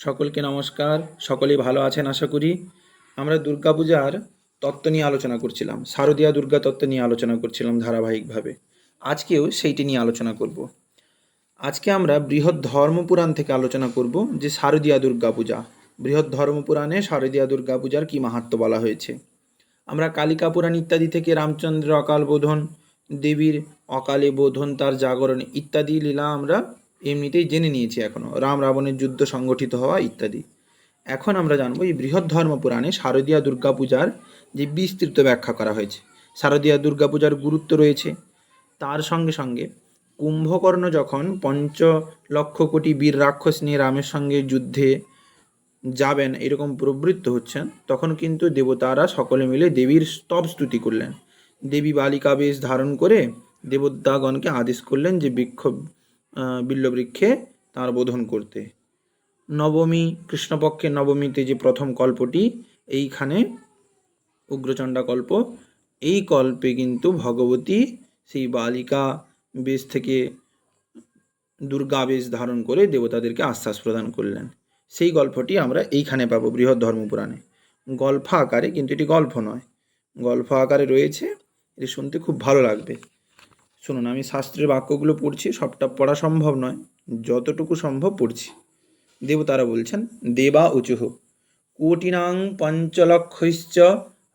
সকলকে নমস্কার, সকলেই ভালো আছেন আশা করি। আমরা দুর্গাপূজার তত্ত্ব নিয়ে আলোচনা করছিলাম, শারদীয়া দুর্গা তত্ত্ব নিয়ে আলোচনা করছিলাম ধারাবাহিকভাবে। আজকেও সেইটি নিয়ে আলোচনা করব। আজকে আমরা বৃহৎ ধর্মপুরাণ থেকে আলোচনা করব যে শারদীয়া দুর্গাপূজা। বৃহৎ ধর্মপুরাণে শারদীয়া দুর্গাপূজার কী মাহাত্ম্য বলা হয়েছে? আমরা কালিকা পুরাণ ইত্যাদি থেকে রামচন্দ্রের অকাল বোধন, দেবীর অকালে বোধন, তার জাগরণ ইত্যাদি লীলা আমরা এমনিতেই জেনে নিয়েছি এখনও রাম রাবণের যুদ্ধ সংগঠিত হওয়া ইত্যাদি। এখন আমরা জানব এই বৃহৎ ধর্ম পুরাণে শারদীয়া দুর্গাপূজার যে বিস্তৃত ব্যাখ্যা করা হয়েছে। শারদীয়া দুর্গাপূজার গুরুত্ব রয়েছে। তার সঙ্গে সঙ্গে কুম্ভকর্ণ যখন পঞ্চ লক্ষ কোটি বীর রাক্ষস নিয়ে রামের সঙ্গে যুদ্ধে যাবেন এরকম প্রবৃত্ত হচ্ছেন তখন কিন্তু দেবতারা সকলে মিলে দেবীর স্তব স্তুতি করলেন। দেবী বালিকা বেশ ধারণ করে দেবতাগণকে আদেশ করলেন যে বৃক্ষ আহ, বিল্লবৃক্ষে তাঁর বোধন করতে। নবমী কৃষ্ণপক্ষের নবমীতে যে প্রথম কল্পটি, এইখানে উগ্রচণ্ডা কল্প, এই কল্পে কিন্তু ভগবতী সেই বালিকা বেশ থেকে দুর্গা বেশ ধারণ করে দেবতাদেরকে আশ্বাস প্রদান করলেন। সেই গল্পটি আমরা এইখানে পাবো বৃহৎ ধর্মপুরাণে। গল্প আকারে কিন্তু এটি গল্প নয়। গল্প আকারে রয়েছে, এটি শুনতে খুব ভালো লাগবে। শুনুন, আমি শাস্ত্রের বাক্যগুলো পড়ছি, সবটা পড়া সম্ভব নয়, যতটুকু সম্ভব পড়ছি। দেবতারা বলছেন, দেবা উচুহ, কোটিনাং পঞ্চলক্ষ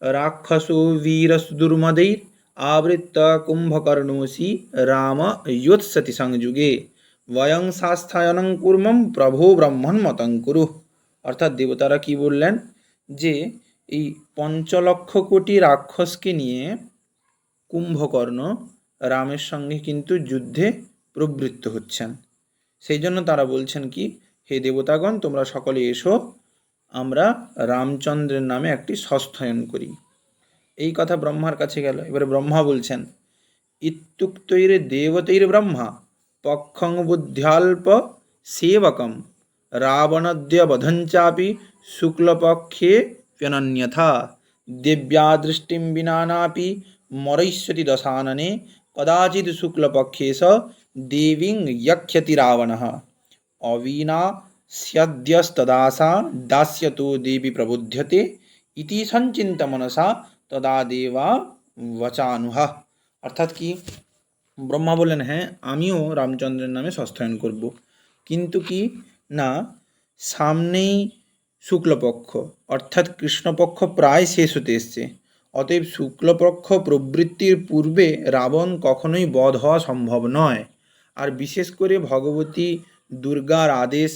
রাক্ষস বীরস দুর্মদৈর আবৃত্ত कुंभकर्णोसी রাম ইয়ৎসতি সংযুগে, বয়ং শাস্থায়নং কুর্মম প্রভু ব্রহ্মণ মতং কুরু। অর্থাৎ দেবতারা কি বললেন? যে এই পঞ্চলক্ষ কোটি রাক্ষসকে নিয়ে কুম্ভকর্ণ রামের সঙ্গে কিন্তু যুদ্ধে প্রবৃত্ত হচ্ছেন। সেই জন্য তারা বলছেন কি, হে দেবতাগণ, তোমরা সকলে এসো, আমরা রামচন্দ্রের নামে একটি সস্থায়ন করি। এই কথা ব্রহ্মার কাছে গেল। এবারে ব্রহ্মা বলছেন, ইত্যুক্তৈর দেবতৈর ব্রহ্মা, পক্ষং বুদ্ধ্যাল্প সেবকম, রাবণদ্য বধঞ্চাপি শুক্লপক্ষে প্যনন্যথা দিব্যা দৃষ্টিম বিনানাপি মরৈষ্যতি দশাননে কদাচিৎ শুক্লপক্ষে স দেবীং যক্ষতি রাবণः অবীনা স্যদ্যস্তদাসা দাস্যতো দেবী প্রবুধ্যতে ইতি সঞ্চিন্ত মনসা তদা দেবা বচানুহ অর্থাৎ কি ব্রহ্মা বললেন হ্যাঁ আমিও রামচন্দ্রের নামে সস্তায়ন করব কিন্তু কি না সামনেই শুক্লপক্ষ অর্থাৎ কৃষ্ণপক্ষ প্রায় শেষ হতে এসছে অতএব শুক্লপক্ষ প্রবৃত্তির পূর্বে রাবণ কখনোই বধ হওয়া সম্ভব নয়। আর বিশেষ করে ভগবতী দুর্গার আদেশ,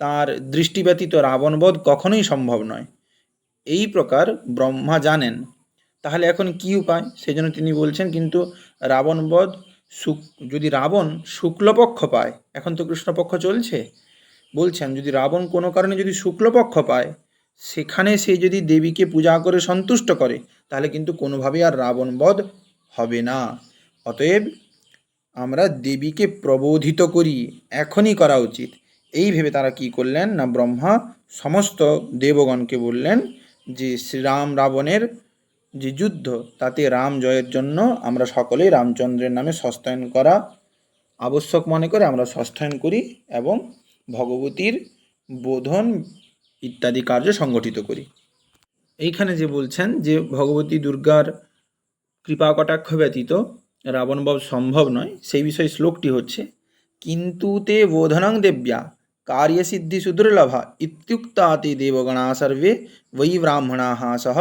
তার দৃষ্টি ব্যতীত রাবণবধ কখনোই সম্ভব নয়। এই প্রকার ব্রহ্মা জানেন। তাহলে এখন কি উপায়? সেই জন্য তিনি বলছেন, কিন্তু রাবণবধ শুক, যদি রাবণ শুক্লপক্ষ পায়, এখন তো কৃষ্ণপক্ষ চলছে, বলছেন, যদি রাবণ কোনো কারণে যদি শুক্লপক্ষ পায়, সেখানে সে যদি দেবীকে পূজা করে সন্তুষ্ট করে তাহলে কিন্তু কোনোভাবেই আর রাবণবধ হবে না। অতএব আমরা দেবীকে প্রবোধিত করি, এখনই করা উচিত। এই ভেবে তারা কি করলেন না ব্রহ্মা সমস্ত দেবগণকে বললেন যে, শ্রীরাম রাবণের যে যুদ্ধ, তাতে রাম জয়ের জন্য আমরা সকলেই রামচন্দ্রের নামে সস্তায়ন করা আবশ্যক মনে করে আমরা সস্তায়ন করি এবং ভগবতীর বোধন ইত্যাদি কার্য সংগঠিত করি। এইখানে যে বলছেন যে ভগবতী দুর্গার কৃপা কটাক্ষ ব্যতীত রাবণবধ সম্ভব নয়, সেই বিষয়ে শ্লোকটি হচ্ছে, কিন্তু তে বোধনং দেব্যা সুদুর্লভা ইত্যুক্তা তে দেবগণা সর্বে বৈ ব্রাহ্মণা সহ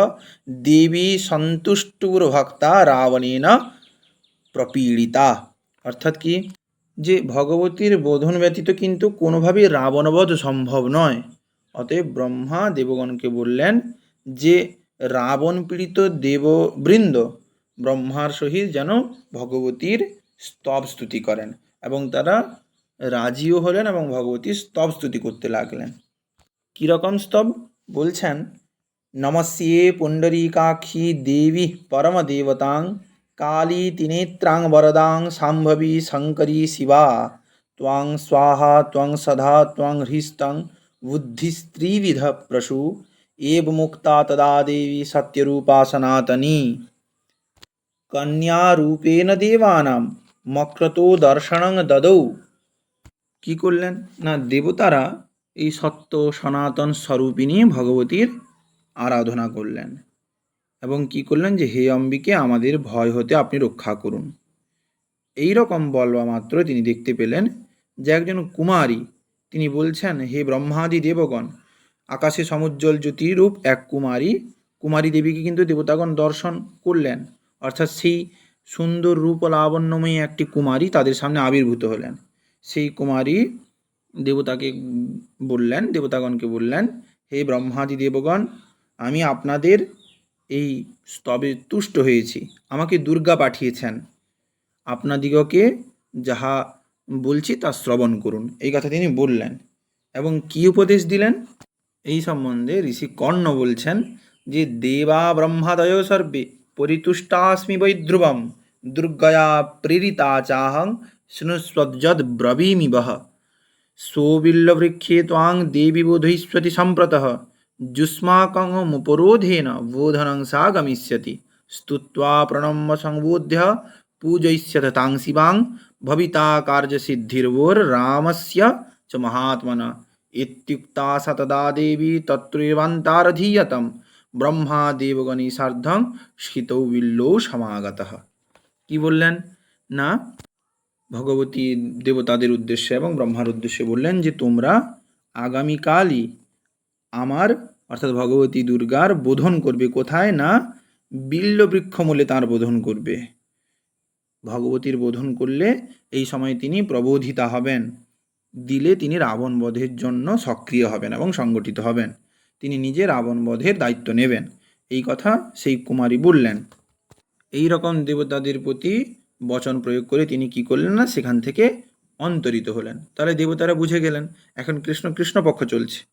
দেবী সন্তুষ্টুর্ভক্তা রাবণেন প্রপীড়িতা। অর্থাৎ কি? যে ভগবতীর বোধন ব্যতীত কিন্তু কোনোভাবেই রাবণবধ সম্ভব নয়। অতএব ব্রহ্মা দেবগণকে বললেন যে রাবণ পীড়িত দেববৃন্দ ব্রহ্মার সহিত যেন ভগবতীর স্তব স্তুতি করেন এবং তারা রাজিও হলেন এবং ভগবতীর স্তব স্তুতি করতে লাগলেন। কীরকম স্তব? বলছেন, নমস্যে পুণ্ডরীকাক্ষী দেবী পরমদেবতাং, কালী তিনেত্রাং বরদাং, সাম্ভবী শঙ্করী শিবা, ত্বং স্বাহা, ত্বং সদা ত্বং হৃস্তং বুদ্ধিস্ত্রিবিধ প্রসূ এব মুক্তা তদা দেবী সত্যরূপা সনাতনী কন্যারূপেণ দেবানাম মক্রতো দর্শনং দদৌ কি করলেন না দেবতারা এই সত্য সনাতন স্বরূপিণী ভগবতীর আরাধনা করলেন। এবং কি করলেন যে, হে অম্বিকে আমাদের ভয় হতে আপনি রক্ষা করুন। এই রকম বলবা মাত্র তিনি দেখতে পেলেন যে, একজন কুমারী, তিনি বলছেন, হে ব্রহ্মাদি দেবগণ আকাশে সমুজ্জ্বল জ্যোতিরূপ এক কুমারী। কুমারী দেবীকে কিন্তু দেবতাগণ দর্শন করলেন। অর্থাৎ সেই সুন্দর রূপ ও লাবণ্যময়ী একটি কুমারী তাদের সামনে আবির্ভূত হলেন। সেই কুমারী দেবতাকে বললেন, দেবতাগণকে বললেন, হে ব্রহ্মাদি দেবগণ, আমি আপনাদের এই স্তবে তুষ্ট হয়েছি। আমাকে দুর্গা পাঠিয়েছেন। আপনাদিগকে যাহা বলছি তা শ্রবণ করুন। এই কথা তিনি বললেন। এবং কি উপদেশ দিলেন? এই সম্বন্ধে ঋষি কর্ণ বলছেন যে দেবা ব্রহ্মাদয় সর্বে পরিতুষ্টাস্মি বৈধ্রুবম, দুর্গয়া প্রেরিতা চাহং শৃণুস্বদ ব্রবীমি বহ সৌবিল্লবৃক্ষে ত্বাং দেবী বোধৈস্বতি সম্প্রত জুস্মাকমুপরোধেন বোধনং সা গমিষ্যতি স্তুত্বা প্রণম্য সংবোধ্য, পূজয়িষ্যত তাং শিবাং, ভবিতা কার্যসিদ্ধির্বোর রামস্য চ মহাত্মনা। ইত্যুক্তা সতদা দেবী তত্রৈবান্তারধীয়তম ব্রহ্মা দেবগণী সার্ধং শীত বিল্লৌ সমাগত কি বললেন? না, ভগবতী দেবতাদের উদ্দেশ্যে এবং ব্রহ্মার উদ্দেশ্যে বললেন যে, তোমরা আগামীকালই আমার, অর্থাৎ ভগবতী দুর্গার বোধন করবে। কোথায়? না বিল্ল বৃক্ষমূলে তাঁর বোধন করবে। ভগবতীর বোধন করলে এই সময় তিনি প্রবোধিতা হবেন। দিলে তিনি রাবণ বধের জন্য সক্রিয় হবেন এবং সংগঠিত হবেন। তিনি নিজে রাবণ বধের দায়িত্ব নেবেন। এই কথা সেই কুমারী বললেন। এই রকম দেবতাদের প্রতি বচন প্রয়োগ করে তিনি কি করলেন না? সেখান থেকে অন্তরিত হলেন। তাহলে দেবতারা বুঝে গেলেন, এখন কৃষ্ণ কৃষ্ণপক্ষ চলছে।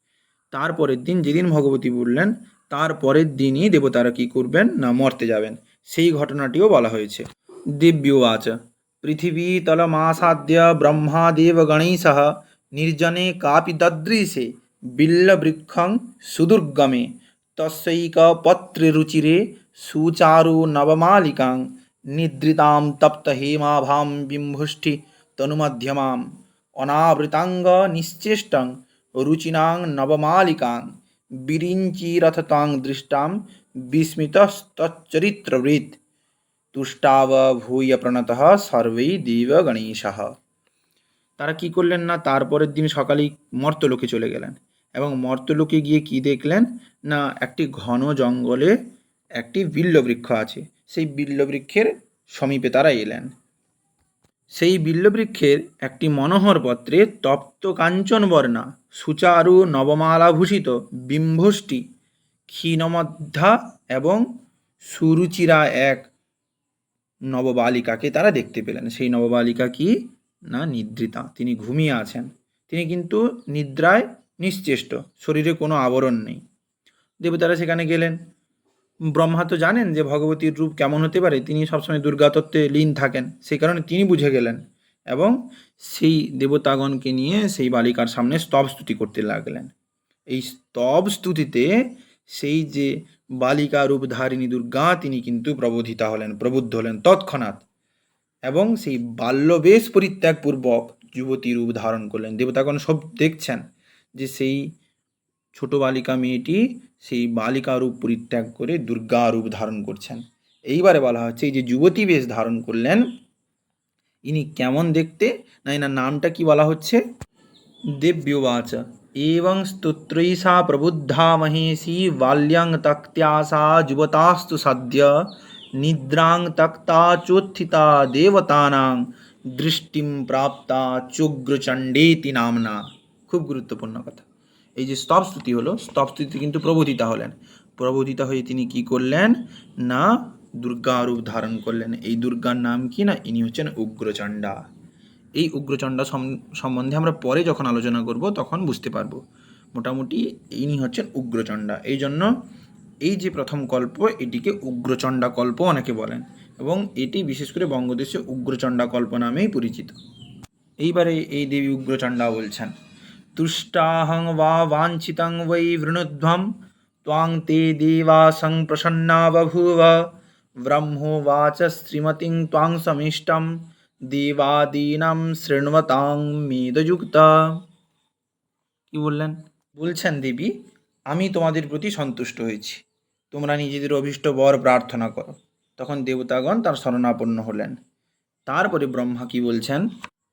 তারপরের দিন যেদিন ভগবতী বললেন, তার পরের দিনই দেবতারা কি করবেন না মরতে যাবেন? সেই ঘটনাটিও বলা হয়েছে। দিব্যবাচ। পৃথিবী ব্রহ্মাদেব গণেশः নির্জনে কাপি দদৃশে বিল্লবৃক্ষং সুদুর্গমে তস্যৈকপত্ররুচিরে সুচারু নবমালিকাং নিদ্রিতাম তপ্ত হেমাভাম বিম্ভুষ্টি তনুমধ্যমাম অনাবৃতাঙ্গ নিশ্চেষ্টং রুচিনাং নবমালিকাং বিরিঞ্চিরথ তাং দৃষ্টাম বিস্মিতস্তচ্চরিত্রবৃৎ তুষ্টাব ভূয় প্রণতঃ সর্বৈ দেব গণেশः তারা কি করলেন না? তারপরের দিন সকালেই মর্তলোকে চলে গেলেন এবং মর্তলোকে গিয়ে কি দেখলেন? না, একটি ঘন জঙ্গলে একটি বিল্লবৃক্ষ আছে। সেই বিল্লবৃক্ষের সমীপে তারা এলেন। সেই বিল্লবৃক্ষের একটি মনোহর পত্রে তপ্ত কাঞ্চন বর্ণা সুচারু নবমালাভূষিত বিম্ভষ্টি, ক্ষীণমধ্যা এবং সুরুচিরা এক নববালিকাকে তারা দেখতে পেলেন। সেই নববালিকা কি? না, নিদ্রিতা। তিনি ঘুমিয়ে আছেন। তিনি কিন্তু নিদ্রায় নিশ্চেষ্ট। শরীরে কোনো আবরণ নেই। দেবতারা সেখানে গেলেন। ব্রহ্মা তো জানেন যে ভগবতীর রূপ কেমন হতে পারে। তিনি সবসময় দুর্গাতত্ত্বে লীন থাকেন। সেই কারণে তিনি বুঝে গেলেন এবং সেই দেবতাগণকে নিয়ে সেই বালিকার সামনে স্তব স্তুতি করতে লাগলেন। এই স্তব স্তুতিতে সেই যে বালিকা রূপধারিণী দুর্গা, তিনি কিন্তু প্রবোধিতা হলেন, প্রবুদ্ধ হলেন তৎক্ষণাৎ। এবং সেই বাল্যবেশ পরিত্যাগপূর্বক যুবতী রূপ ধারণ করলেন। দেবতাগণ সব দেখছেন যে সেই ছোট বালিকা মেয়েটি সেই বালিকা রূপ পরিত্যাগ করে দুর্গা রূপ ধারণ করছেন। এইবারে বলা হচ্ছে, এই যে যুবতী বেশ ধারণ করলেন, ইনি কেমন দেখতে? না, এনার নামটা কি বলা হচ্ছে? দেব্যবাচ। এবং স্তোত্রৈষা প্রবুদ্ধা মহেশী বাল্যাং তক্ত্যাসা যুবতাস্তু সদ্য নিদ্রাং তক্তা চোত্থিতা দেবতানাং দৃষ্টিম প্রাপ্তা চোগ্রচণ্ডেতি নামনা খুব গুরুত্বপূর্ণ কথা। এই যে স্তব স্তুতি হলো, স্তব স্তুতি কিন্তু প্রবোধিতা হলেন। প্রবোধিতা হয়ে তিনি কি করলেন? না দুর্গা রূপ ধারণ করলেন। এই দুর্গার নাম কি না? ইনি হচ্ছেন উগ্রচণ্ডা। এই উগ্রচণ্ডা সম্বন্ধে আমরা পরে যখন আলোচনা করব তখন বুঝতে পারব। মোটামুটি ইনি হচ্ছেন উগ্রচণ্ডা। এই জন্য এই যে প্রথম কল্প, এটিকে উগ্রচণ্ডা কল্প অনেকে বলেন এবং এটি বিশেষ করে বঙ্গদেশে উগ্রচণ্ডা কল্প নামেই পরিচিত। এইবারে এই দেবী উগ্রচণ্ডা বলছেন, তুষ্টাহং বা বাঞ্ছিতং বৈ বৃণুধ্বম ত্বাং তে দেবা সংপ্রসন্না বভূব ব্রহ্মোবাচ শ্রীমতিং ত্বাং সমিষ্টম দেবাদীনাম শৃণতাং মেদযুক্তা কি বললেন? বলছেন দেবী আমি তোমাদের প্রতি সন্তুষ্ট হয়েছি। তোমরা নিজেদের অভিষ্ট বর প্রার্থনা করো। তখন দেবতাগণ তার শরণাপন্ন হলেন। তারপরে ব্রহ্মা কি বলছেন?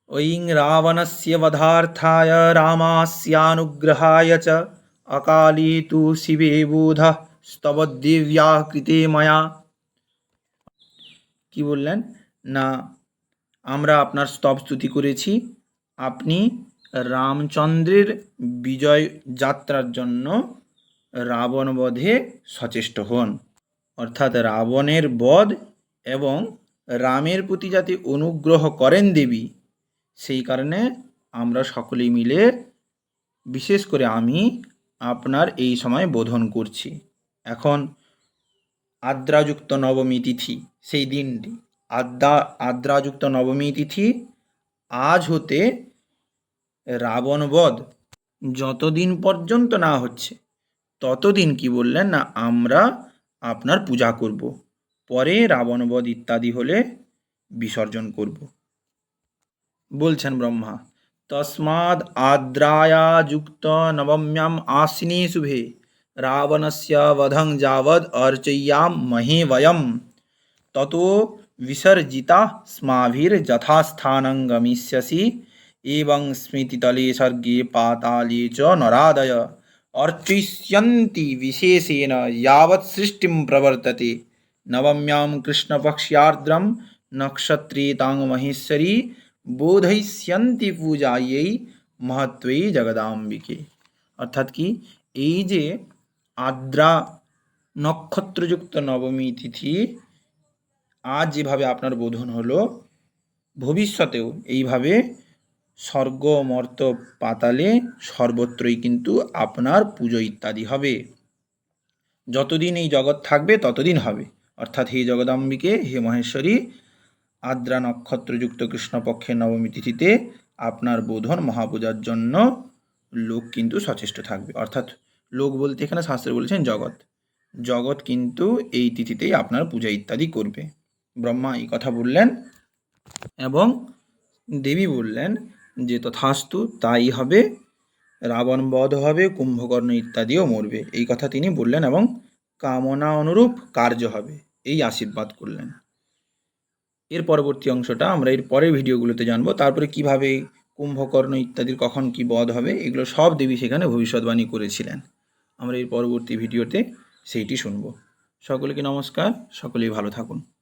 ঐং রাবণস্য বধার্থায় রামাস্যানুগ্রহায় চ অকালী তু শিবে বোধ স্তবদিব্যা কৃতে মায়া। কি বললেন? না আমরা আপনার স্তব স্তুতি করেছি। আপনি রামচন্দ্রের বিজয় যাত্রার জন্য রাবণ বধে সচেষ্ট হন। অর্থাৎ রাবণের বধ এবং রামের প্রতি যাতে অনুগ্রহ করেন দেবী, সেই কারণে আমরা সকলেই মিলে, বিশেষ করে আমি, আপনার এই সময় বোধন করছি। এখন আদ্রাযুক্ত নবমী তিথি, সেই দিনটি। আদ্রা, আদ্রাযুক্ত নবমী তিথি, আজ হতে রাবণবধ যতদিন পর্যন্ত না হচ্ছে, ততদিন কি বললেন না, আমরা আপনার পূজা করব। পরে রাবণবধ ইত্যাদি হলে বিসর্জন করব। বলছেন ব্রহ্মা তস্মাদ আদ্রায়া যুক্ত নবম্যাম আশ্বিনী শুভে, রাবণস্য বধং যাবদ অর্চয়্যাম মহে বয়ম। ততো विसर्जिता स्माभिर्यथास्थानं गमिष्यसि एवं स्मृतितले सर्गे पाताले च नरादय अर्चिष्यन्ति विशेषेण यावत् सृष्टिं प्रवर्तते नवम्यां कृष्णपक्ष्यार्द्रं नक्षत्रे ताङ्गमहेश्वरी বোধৈষ্যন্তি পূজা এই মহত্বই জগদাম্বিকে অর্থাৎ কি এই যে আদ্রা নক্ষত্রযুক্ত নবমী তিথি আজ যেভাবে আপনার বোধন হলো, ভবিষ্যতেও এইভাবে স্বর্গ, মর্ত, পাতালে সর্বত্রই কিন্তু আপনার পুজো ইত্যাদি হবে। যতদিন এই জগৎ থাকবে, ততদিন হবে। অর্থাৎ হে জগদাম্বিকে, হে মহেশ্বরী, আদ্রা নক্ষত্রযুক্ত কৃষ্ণপক্ষের নবমী তিথিতে আপনার বোধন মহাপূজার জন্য লোক কিন্তু সচেষ্ট থাকবে। অর্থাৎ লোক বলতে এখানে শাস্ত্রে বলেছেন জগৎ। জগৎ কিন্তু এই তিথিতেই আপনার পূজা ইত্যাদি করবে। ব্রহ্মা এই কথা বললেন এবং দেবী বললেন যে তথাস্তু তাই হবে, রাবণ বধ হবে, কুম্ভকর্ণ ইত্যাদিও মরবে। এই কথা তিনি বললেন এবং কামনা অনুরূপ কার্য হবে। এই আশীর্বাদ করলেন। এর পরবর্তী অংশটা আমরা এর পরের ভিডিওগুলোতে জানব। তারপরে কীভাবে কুম্ভকর্ণ ইত্যাদির কখন কি বধ হবে, এগুলো সব দেবী সেখানে ভবিষ্যৎবাণী করেছিলেন। আমরা এর পরবর্তী ভিডিওতে সেইটি শুনব। সকলকে নমস্কার, সকলেই ভালো থাকুন।